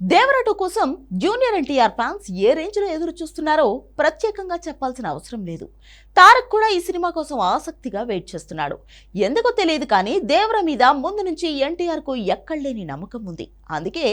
దేవరటు కోసం junior NTR fans ఏ రేంజ్లో ఎదురు చూస్తున్నారో ప్రత్యేకంగా చెప్పాల్సిన అవసరం లేదు. తారక్ కూడా ఈ సినిమా కోసం ఆసక్తిగా వెయిట్ చేస్తున్నాడు. ఎందుకో తెలియదు కానీ దేవర మీద ముందు నుంచి ఎన్టీఆర్కు ఎక్కడలేని నమ్మకం ఉంది. అందుకే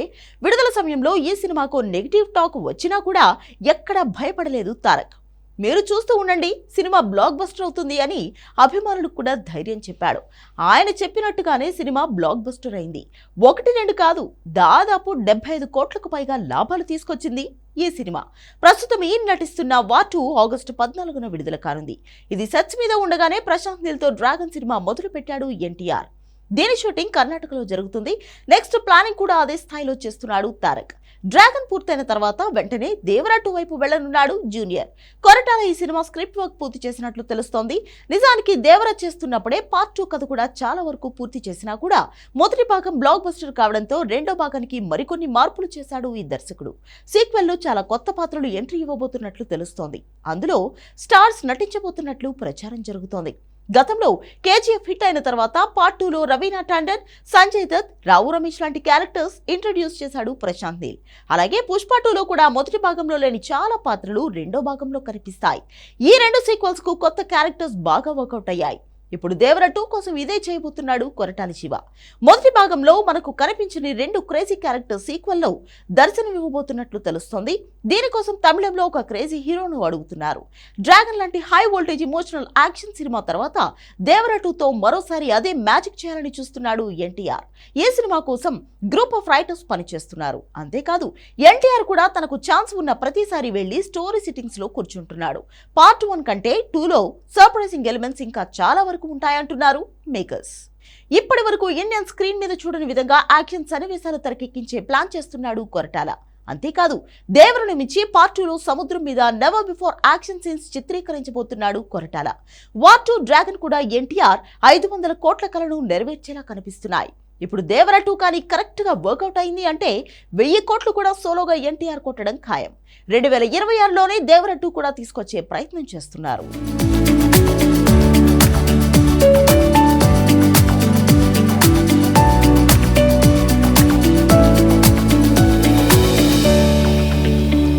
విడుదల సమయంలో ఈ సినిమాకు నెగిటివ్ టాక్ వచ్చినా కూడా ఎక్కడా భయపడలేదు తారక్. మీరు చూస్తూ ఉండండి సినిమా బ్లాక్ బస్టర్ అవుతుంది అని అభిమానులకు కూడా ధైర్యం చెప్పాడు ఆయన చెప్పినట్టుగానే సినిమా బ్లాక్ బస్టర్ అయింది. ఒకటి రెండు కాదు దాదాపు డెబ్బై ఐదు కోట్లకు పైగా లాభాలు తీసుకొచ్చింది ఈ సినిమా. ప్రస్తుతం ఈ నటిస్తున్న వాటు ఆగస్టు పద్నాలుగున విడుదల కానుంది. ఇది సచ్ మీద ఉండగానే ప్రశాంత్ నీల్తో డ్రాగన్ సినిమా మొదలు పెట్టాడు ఎన్టీఆర్. దీని షూటింగ్ కర్ణాటకలో జరుగుతుంది? నెక్స్ట్ ప్లానింగ్ కూడా అదే స్థాయిలో చేస్తున్నాడు తారక్. డ్రాగన్ పూర్తయిన తర్వాత వెంటనే దేవరాటు వైపు వెళ్ళనున్నాడు జూనియర్. కొరటాల ఈ సినిమా స్క్రిప్ట్ వర్క్ పూర్తి చేసినట్లు తెలుస్తోంది. నిజానికి దేవర చేస్తున్నప్పుడే పార్ట్ టూ కథ కూడా చాలా వరకు పూర్తి చేసినా కూడా మొదటి భాగం బ్లాక్ బస్టర్ కావడంతో రెండో భాగానికి మరికొన్ని మార్పులు చేశాడు ఈ దర్శకుడు. సీక్వెల్లో చాలా కొత్త పాత్రలు ఎంట్రీ ఇవ్వబోతున్నట్లు తెలుస్తోంది. అందులో స్టార్స్ నటించబోతున్నట్లు ప్రచారం జరుగుతోంది. గతంలో కేజీఎఫ్ హిట్ అయిన తర్వాత పార్ట్ టూలో రవీనా టాండన్ సంజయ్ దత్ రావు రమేష్ లాంటి క్యారెక్టర్స్ ఇంట్రడ్యూస్ చేశాడు ప్రశాంత్ నీల్. అలాగే పుష్ప టూలో కూడా మొదటి భాగంలో లేని చాలా పాత్రలు రెండో భాగంలో కనిపిస్తాయి. ఈ రెండు సీక్వెల్స్కు కొత్త క్యారెక్టర్స్ బాగా వర్కౌట్ అయ్యాయి. ఇప్పుడు దేవర టూ కోసం ఇదే చేయబోతున్నాడు కొరటాలి శివ. మొదటి భాగంలో మనకు కనిపించని రెండు క్రేజీ క్యారెక్టర్ సీక్వెల్లో దర్శనమివ్వబోతున్నట్లు తెలుస్తోంది. దీనికోసం తమిళంలో ఒక క్రేజీ హీరోను అడుగుతున్నారు. డ్రాగన్ లాంటి high voltage emotional action cinema తర్వాత దేవర టూతో మరోసారి అదే మ్యాజిక్ చేయాలని చూస్తున్నాడు ఎన్టీఆర్. ఈ సినిమా కోసం గ్రూప్ ఆఫ్ రైటర్స్ పనిచేస్తున్నారు. అంతేకాదు ఎన్టీఆర్ కూడా తనకు ఛాన్స్ ఉన్న ప్రతిసారి వెళ్ళి స్టోరీ సిట్టింగ్స్లో కూర్చుంటున్నాడు. పార్ట్ వన్ కంటే టూలో సర్ప్రైజింగ్ ఎలిమెంట్స్ ఇంకా చాలా వరకు ఉంటాయంటున్నారు మేకర్స్. ఇప్పటి వరకు ఇండియన్ స్క్రీన్ మీద చూడని విధంగా యాక్షన్ సన్నివేశాలు తెరకెక్కించే ప్లాన్ చేస్తున్నాడు కొరటాల. అంతేకాదు దేవరుని మించి పార్ట్ టూలో సముద్రం మీద నెవర్ బిఫోర్ యాక్షన్ సీన్స్ చిత్రీకరించబోతున్నాడు కొరటాల. వార్ టూ డ్రాగన్ కూడా ఎన్టీఆర్ ఐదు వందల కోట్ల కలను నెరవేర్చేలా కనిపిస్తున్నాయి. ఇప్పుడు దేవర టూ కానీ కరెక్ట్గా వర్కౌట్ అయింది అంటే వెయ్యి కోట్లు కూడా సోలోగా ఎన్టీఆర్ కొట్టడం ఖాయం. రెండు వేల ఇరవై ఆరులోనే దేవర టూ కూడా తీసుకొచ్చే ప్రయత్నం చేస్తున్నారు.